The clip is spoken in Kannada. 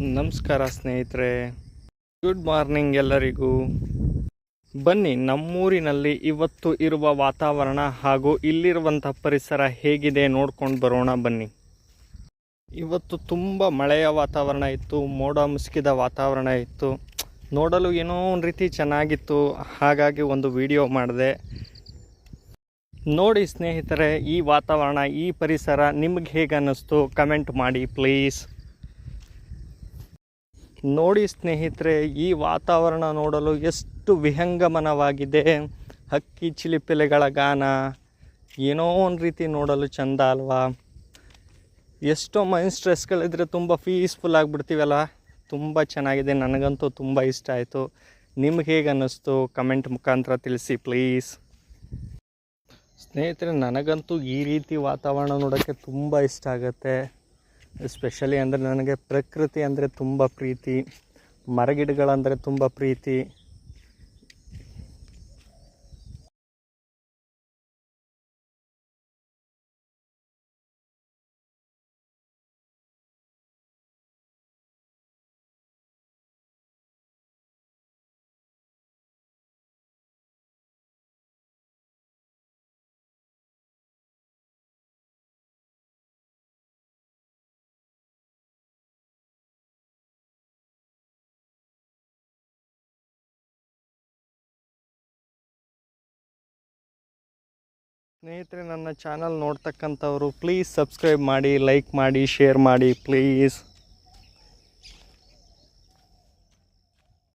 ನಮಸ್ಕಾರ ಸ್ನೇಹಿತರೆ. ಗುಡ್ ಮಾರ್ನಿಂಗ್ ಎಲ್ಲರಿಗೂ. ಬನ್ನಿ, ನಮ್ಮೂರಿನಲ್ಲಿ ಇವತ್ತು ಇರುವ ವಾತಾವರಣ ಹಾಗೂ ಇಲ್ಲಿರುವಂಥ ಪರಿಸರ ಹೇಗಿದೆ ನೋಡ್ಕೊಂಡು ಬರೋಣ ಬನ್ನಿ. ಇವತ್ತು ತುಂಬ ಮಳೆಯ ವಾತಾವರಣ ಇತ್ತು, ಮೋಡ ಮುಸುಕಿದ ವಾತಾವರಣ ಇತ್ತು. ನೋಡಲು ಏನೋ ಒಂದು ರೀತಿ ಚೆನ್ನಾಗಿತ್ತು, ಹಾಗಾಗಿ ಒಂದು ವಿಡಿಯೋ ಮಾಡಿದೆ. ನೋಡಿ ಸ್ನೇಹಿತರೆ, ಈ ವಾತಾವರಣ, ಈ ಪರಿಸರ ನಿಮ್ಗೆ ಹೇಗೆ ಅನ್ನಿಸ್ತು? ಕಮೆಂಟ್ ಮಾಡಿ ಪ್ಲೀಸ್ ನೋಡಿ ಸ್ನೇಹಿತರೆ, ಈ ವಾತಾವರಣ ನೋಡಲು ಎಷ್ಟು ವಿಹಂಗಮನವಾಗಿದೆ. ಹಕ್ಕಿ ಚಿಲಿಪಿಲೆಗಳ ಗಾನ, ಏನೋ ಒಂದು ರೀತಿ ನೋಡಲು ಚಂದ ಅಲ್ವಾ? ಎಷ್ಟೋ ಮೈಂಡ್ ಸ್ಟ್ರೆಸ್ಗಳಿದ್ರೆ ತುಂಬ ಪೀಸ್ಫುಲ್ ಆಗಿಬಿಡ್ತೀವಲ್ಲ? ತುಂಬ ಚೆನ್ನಾಗಿದೆ, ನನಗಂತೂ ತುಂಬ ಇಷ್ಟ ಆಯಿತು. ನಿಮ್ಗೆ ಹೇಗೆ ಅನ್ನಿಸ್ತು ಕಮೆಂಟ್ ಮುಖಾಂತರ ತಿಳಿಸಿ ಪ್ಲೀಸ್ ಸ್ನೇಹಿತರೆ, ನನಗಂತೂ ಈ ರೀತಿ ವಾತಾವರಣ ನೋಡೋಕ್ಕೆ ತುಂಬ ಇಷ್ಟ ಆಗುತ್ತೆ. ಎಸ್ಪೆಷಲಿ ಅಂದರೆ ನನಗೆ ಪ್ರಕೃತಿ ಅಂದರೆ ತುಂಬ ಪ್ರೀತಿ ಮರಗಿಡಗಳಂದರೆ ತುಂಬ ಪ್ರೀತಿ ಸ್ನೇಹಿತರೆ ನನ್ನ ಚಾನಲ್ ನೋಡ್ತಕ್ಕಂಥವ್ರು ಪ್ಲೀಸ್ ಸಬ್ಸ್ಕ್ರೈಬ್ ಮಾಡಿ ಲೈಕ್ ಮಾಡಿ ಶೇರ್ ಮಾಡಿ ಪ್ಲೀಸ್